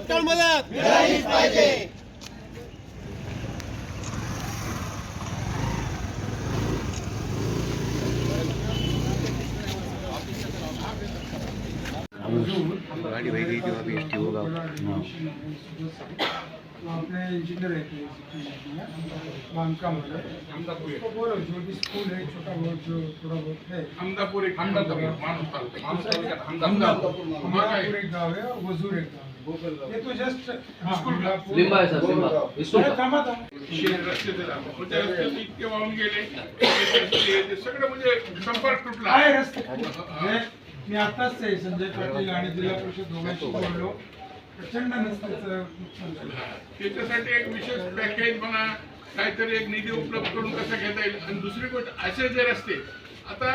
तात्काळ मदत गाड़ी वही गई थी वहाँ पे एस होगा अपने इंजीनियर है बांधकाम बोलो जो भी स्कूल है छोटा बहुत जो थोड़ा बहुत है हमदापूर एक हमदापूर हमदापूर एक गाव आहे वजूर एक गाव. हे तो जस्ट लिंबा सर लिंबा? थांबा इतके वाहून गेले. सगळं म्हणजे संपर्क तुटला. आहे रस्ते. मी आताच आहे संजय पाटील आणि जिल्हा परिषद दोघांशी बोललो. प्रचंड नुकसान झालं. त्याच्यासाठी एक विशेष पॅकेज म्हणा काहीतरी एक निधी उपलब्ध करून कसं घेता येईल? आणि दुसरी गोष्ट असे जे रस्ते आता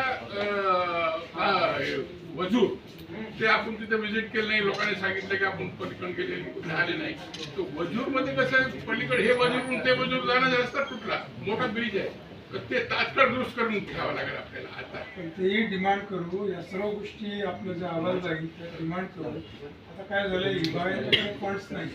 वजूर ते आपण तिथे व्हिजिट केलं नाही. लोकांनी सांगितलं की आपण पलीकड गेले आले नाही. तर वजूरमध्ये कसं आहे? पलीकडे हे वजूर ते वजूर जाणं जास्त तुटला मोठा ब्रिज आहे. ते तात्काळ दुरुस्त करून घ्यावं लागेल आपल्याला आता. तेही डिमांड करू या सर्व गोष्टी आपलं जे अहवाल जाईल त्या डिमांड करू. आता काय झालं विभागाकडे फंड्स नाही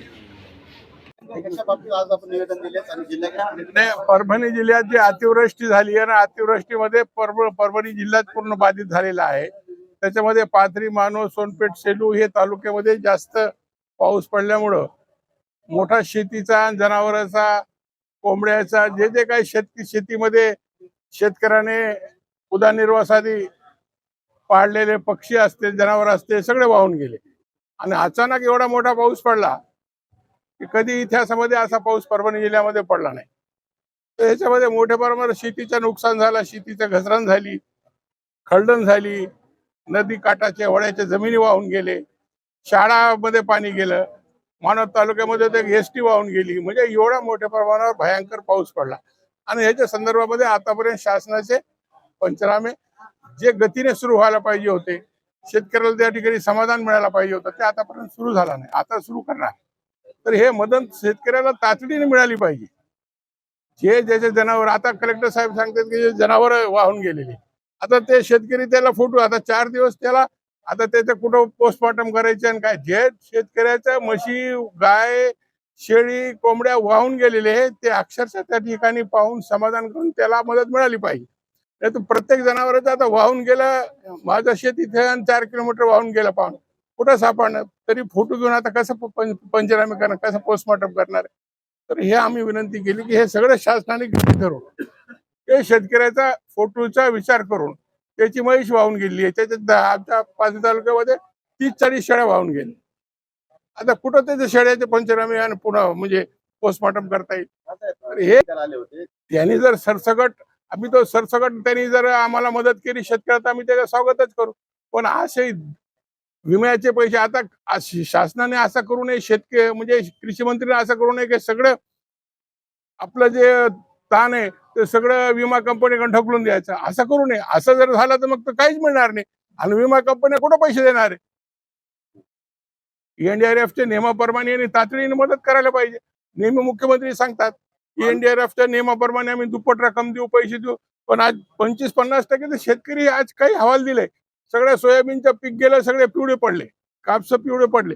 त्याच्या बाबतीत आज आपण निवेदन दिले आणि जिल्ह्यात नाही परभणी जिल्ह्यात जी अतिवृष्टी झाली आहे ना अतिवृष्टीमध्ये परभ परभणी जिल्ह्यात पूर्ण बाधित झालेला आहे. त्याच्यामध्ये पाथरी मानव सोनपेठ सेलू हे तालुक्यामध्ये जास्त पाऊस पडल्यामुळं मोठा शेतीचा जनावरांचा कोंबड्याचा जे जे काही शेती शेतीमध्ये शेतकऱ्याने उदरनिर्वाहासाठी पाळलेले पक्षी असतील जनावर असतील सगळे वाहून गेले. आणि अचानक एवढा मोठा पाऊस पडला की कधी इतिहासामध्ये असा पाऊस परभणी जिल्ह्यामध्ये पडला नाही. तर ह्याच्यामध्ये मोठ्या प्रमाणात शेतीचं नुकसान झालं शेतीचं घसरण झाली खडण झाली नदी काठाचे होड्याच्या जमिनी वाहून गेले शाळामध्ये पाणी गेलं. मानव तालुक्यामध्ये ते एस टी वाहून गेली. म्हणजे एवढा मोठ्या प्रमाणावर भयंकर पाऊस पडला. आणि ह्याच्या संदर्भामध्ये आतापर्यंत शासनाचे पंचनामे जे गतीने सुरू व्हायला पाहिजे होते शेतकऱ्याला त्या ठिकाणी समाधान मिळायला पाहिजे होतं ते आतापर्यंत सुरू झाला नाही. आता सुरू करणार. तर हे मदत शेतकऱ्याला तातडीने मिळाली पाहिजे. जे ज्याचे जनावर आता कलेक्टर साहेब सांगतात की जनावर वाहून गेलेली. आता ते शेतकरी त्याला फोटो आता चार दिवस त्याला आता त्याचं कुठं पोस्टमॉर्टम करायचे आणि काय? जे शेतकऱ्याच्या म्हशी गाय शेळी कोंबड्या वाहून गेलेले आहे ते अक्षरशः त्या ठिकाणी पाहून समाधान करून त्याला मदत मिळाली पाहिजे. नाही तर प्रत्येक जनावरांचं आता वाहून गेलं माझं शेत इथे आणि चार किलोमीटर वाहून गेलं पाहून. कुठं सापडणार? तरी फोटो घेऊन आता कसं पं- पंचनामे करणार? कसं पोस्टमॉर्टम करणार? तर हे आम्ही विनंती केली की हे सगळं शासनाने गृहीत धरून ते शेतकऱ्याचा फोटोचा विचार करून त्याची म्हैस वाहून गेली आहे. त्याच्यात आमच्या पाच तालुक्यामध्ये तीस चाळीस शेळ्या वाहून गेल्या आता कुठं त्याच्या शेळ्याचे पंचनामे आणि पुन्हा म्हणजे पोस्टमॉर्टम करता येईल. हे त्यांनी जर सरसकट आम्ही तो सरसकट त्यांनी जर आम्हाला मदत केली शेतकऱ्यात आम्ही त्याचं स्वागतच करू. पण असे विम्याचे पैसे आता शासनाने असं करू नये शेतकरी म्हणजे कृषी मंत्रीने असं करू नये की सगळं आपलं जे ताण आहे ते सगळं विमा कंपनीकडून ढकलून द्यायचं. असं करू नये. असं जर झालं तर मग तर काहीच मिळणार नाही. आणि विमा कंपन्या कुठं पैसे देणार आहे? एनडीआरएफच्या नियमाप्रमाणे यांनी तातडीने मदत करायला पाहिजे. नेहमी मुख्यमंत्री सांगतात एनडीआरएफच्या नियमाप्रमाणे आम्ही दुप्पट रक्कम देऊ पैसे देऊ. पण आज पंचवीस पन्नास टक्के तर शेतकरी आज काही हवाल दिले सगळ्या सोयाबीनचं पीक गेलं सगळे पिवळे पडले. कापसं पिवळे पडले.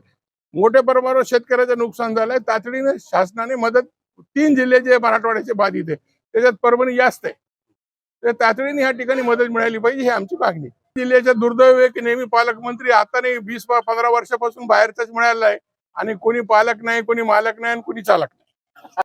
मोठ्या प्रमाणावर शेतकऱ्याचं नुकसान झालंय. तातडीने शासनाने मदत तीन जिल्हे जे मराठवाड्याचे बाधित आहे त्याच्यात परभणी जास्त आहे. तर तातडीने ह्या ठिकाणी मदत मिळाली पाहिजे ही आमची मागणी. जिल्ह्याच्या दुर्दैव आहे की नेहमी पालकमंत्री आता नाही वीस पंधरा वर्षापासून बाहेरचाच मिळाला आहे आणि कोणी पालक नाही कोणी मालक नाही आणि कोणी चालक नाही.